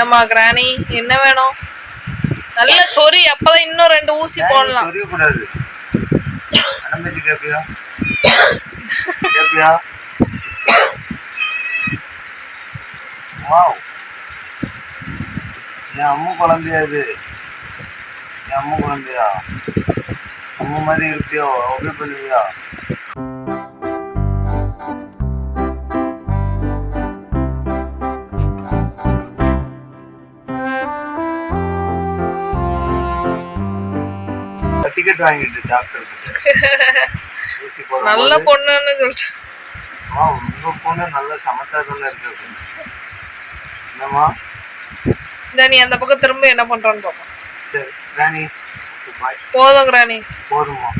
ஏமா கிராணி என்ன வேணும்? நல்ல சொறி. அப்பதான் இன்னும் ரெண்டு ஊசி போடலாம். அனுமதி கேப்பியா? கேப்பியா? வாவ். என் அம்மு குழந்தையா இது? என் அம்மு குழந்தையா? அம்மு மாதிரி இருப்பியோ ஒபே பண்ணுவியா? டிக்கெட் வாங்கிட்டு டாக்டருக்கு நல்ல பொண்ணுன்னு சொல்லிட்டு. ஆ உங்க பொண்ணு நல்ல சமத்தாதான் இருக்கு. என்னம்மா? நீ அந்த பக்கம் திரும்ப என்ன பண்றான்னு பாப்போம். சரி ராணி போதும் கிராணி போதுமா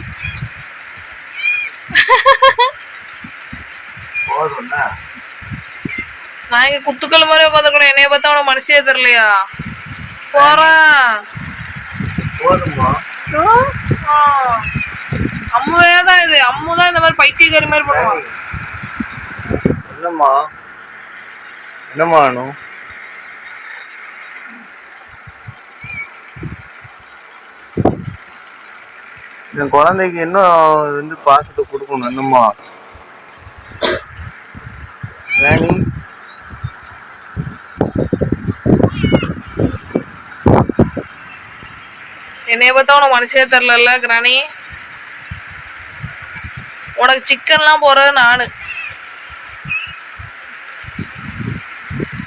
போதும்னா நான் இங்க குத்துக்கள் மாதிரி உட்காந்துக்கணும் என்னைய பார்த்தா உனக்கு மனசே தெரியலையா? போறேன் போதுமா அம்மு தான் இந்த மாதிரி பைத்தியக்காரி மாதிரி பண்ணுவான். என்னம்மா? என்னம்மா வேணும்? என் குழந்தைக்கு இன்னும் வந்து பாசத்தை கொடுக்கணும் என்னம்மா? ராணி? என்னைய பார்த்தா உனக்கு மனசே தெரியல கிராணி உனக்கு சிக்கன்லாம் போறது நானு.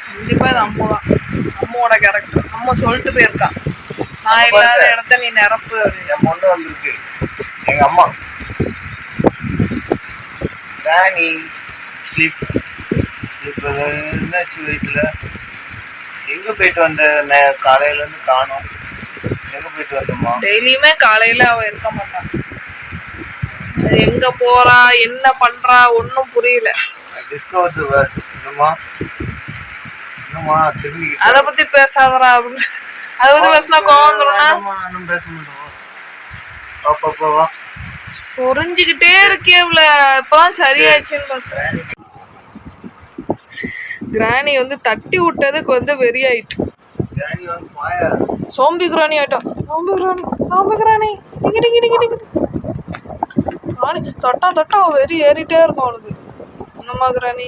கண்டிப்பா இது அம்மு தான். அம்மாவோட கேரக்டர் அம்மா சொல்லிட்டு போயிருக்கா. நான் இல்லாத இடத்த நீ நிரப்பு. என் பொண்ணு வந்திருக்கு. எங்க அம்மா. ராணி ஸ்லீப் ஸ்லீப் என்னாச்சு வயிற்றுல எங்க போயிட்டு வந்த நே- காலையில இருந்து காணோம். எங்க போயிட்டு வந்தம்மா? டெய்லியுமே காலையில அவ இருக்க மாட்டான் எங்க போறா என்ன பண்றா ஒன்னும் புரியல. டிஸ்கவர் தி வேர்ல்ட் என்னம்மா? என்னம்மா? திரும்பி அத பத்தி பேசாதடா அப்படின்னு. அத பத்தி பேசினா கோவம் வந்துடும்னா நானும் பேச மாட்டோம் பாப்பா பா வா. சொரிஞ்சுக்கிட்டே இருக்கே இவ்வள இப்பதான் சரியாச்சுன்னு பார்த்தேன் கிராணி. வந்து தட்டி விட்டதுக்கு வந்து வெறி ஆயிட்டு ராணி on fire. சோம்பி கிராணி ஆயிட்டோம் சோம்பி கிராணி சோம்பி கிராணி. டிங்கி டிங்கி டிங்கி டிங்கி. கிராணி தொட்டா தொட்டா அவன் வெறி ஏறிட்டே இருக்கும் அவனுக்கு. என்னம்மா கிராணி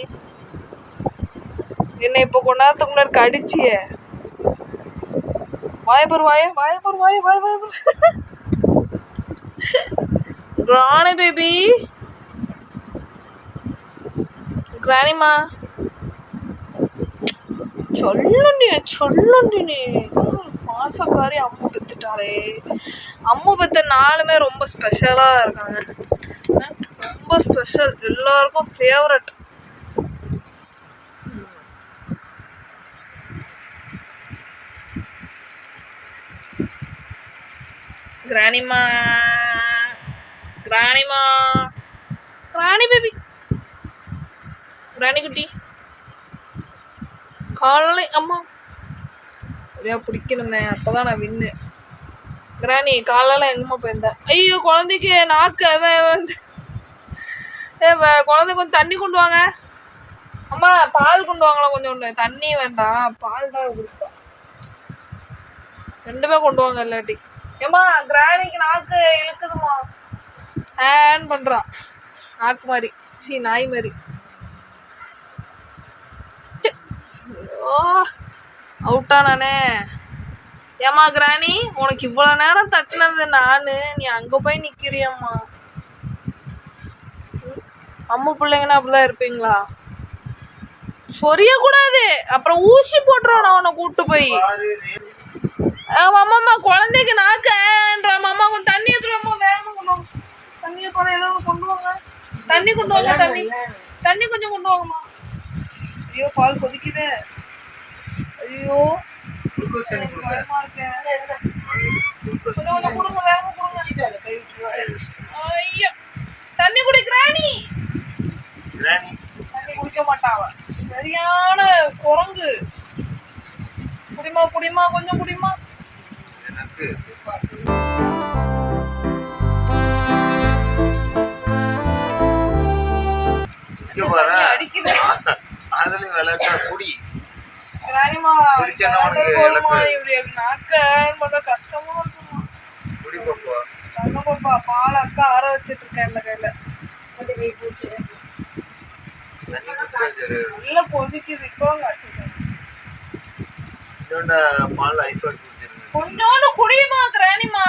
என்னை இப்போ கொஞ்ச நேரத்துக்கு முன்னாடி கடிச்சியே. வாயப்பர் வாய வாயப்பர் வாய வாய வாயப்பர் கிராணி பேபி கிராணிமா சொல்லுண்டி சொல்லுண்டி நீ. மாசக்காரி அம்மு பெத்துட்டாளே. அம்மு பெத்த நாளுமே ரொம்ப ஸ்பெஷலாக இருக்காங்க. ரொம்ப ஸ்பெஷல் எல்லாருக்கும் ஃபேவரட் கிராணிமா கிராணிமா கிராணி பேபி கிராணி குட்டி. காலை அம்மா. அப்படியா பிடிக்கணுமே அப்போதான் நான் வின்னு கிராணி காலையில் எங்கம்மா போயிருந்தேன் ஐயோ குழந்தைக்கு நாக்கு அவன் வந்து குழந்தை குழந்தைக்கு கொஞ்சம் தண்ணி கொண்டு வாங்க. அம்மா பால் கொண்டு வாங்கலாம் கொஞ்சம் ஒன்று தண்ணி வேண்டாம் பால் தான் கொடுப்பா ரெண்டுமே கொண்டு வாங்க இல்லாட்டி. ஏம்மா கிராணிக்கு நாக்கு இழுக்குதுமா ஹேன் பண்றான் நாக்கு மாதிரி சீ நாய் மாதிரி அவுட்டா நானே. ஏம்மா கிராணி உனக்கு இவ்வளோ நேரம் தட்டினது நானு. நீ அங்கே போய் நிற்கிறியம்மா அம்மு பிள்ளைங்கன்னா அப்படிதான் இருப்பீங்களா? சொரியக்கூடாது. அப்புறம் ஊசி போட்டுருவோம் நான் உன்னை கூட்டு போய். அம்மா குழந்தைக்கு நாக்கன்ற அம்மா கொஞ்சம் தண்ணி எடுத்துருவாம்மா வேகமா கொண்டு வாங்க தண்ணியை போற ஏதாவது கொண்டு வாங்க. தண்ணி கொண்டு வாங்க தண்ணி. தண்ணி கொஞ்சம் கொண்டு வாங்கம்மா. ஐயோ பால் கொதிக்குதே. ஐயோ. glucose தண்ணி கொடுங்க. பயமா இருக்கே. glucose கொஞ்சம் கொஞ்சம் கொடுங்க வேகமா கொடுங்க. ஐயோ. தண்ணி குடி கிராணி ராணி தண்ணி குடிக்க மாட்டாவ சரியான குரங்கு. குடிமா குடிமா கொஞ்சம் குடிமா. எனக்கு அதுலயும் விளையாட்டா குடி. கிராணிமா குடிச்சேன்னா உனக்கு போதுமா இழப்பு. இப்படி நாக்க பண்ண கஷ்டமா இருக்குமா? குடி பாப்பா. பால் அக்கா ஆற வச்சிட்டு இருக்கேன் இந்த கையில. நல்லா கொதிக்குது இப்போ பால் ஐஸ் கொஞ்சோண்டு குடியுமா கிராணிமா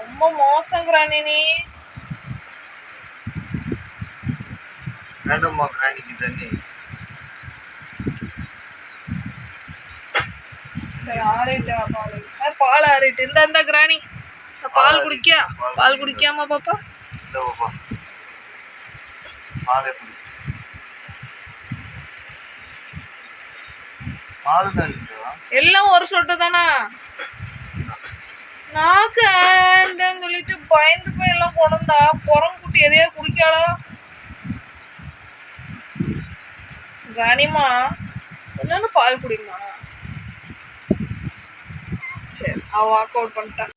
ரொம்ப மோசம் கிராணி நீ வேண்டாம்மா கிராணிக்கு தண்ணி பால் ஆறிட்டு இந்த இந்த கிராணி பால் குடிக்க பால் குடிக்காம பாப்பா. பாப்பா. பால் எப்படி எல்லாம் ஒரு சொட்டு தானா? நாக்கு ஆண்டுன்னு சொல்லிட்டு பயந்து போய் எல்லாம் கொண்டா குரங்குட்டி எதையோ குடிக்காளோ? கனிமா கொஞ்சோண்டு பால் குடிமா? சரி அவ வாக் அவுட் பண்ணிட்டான்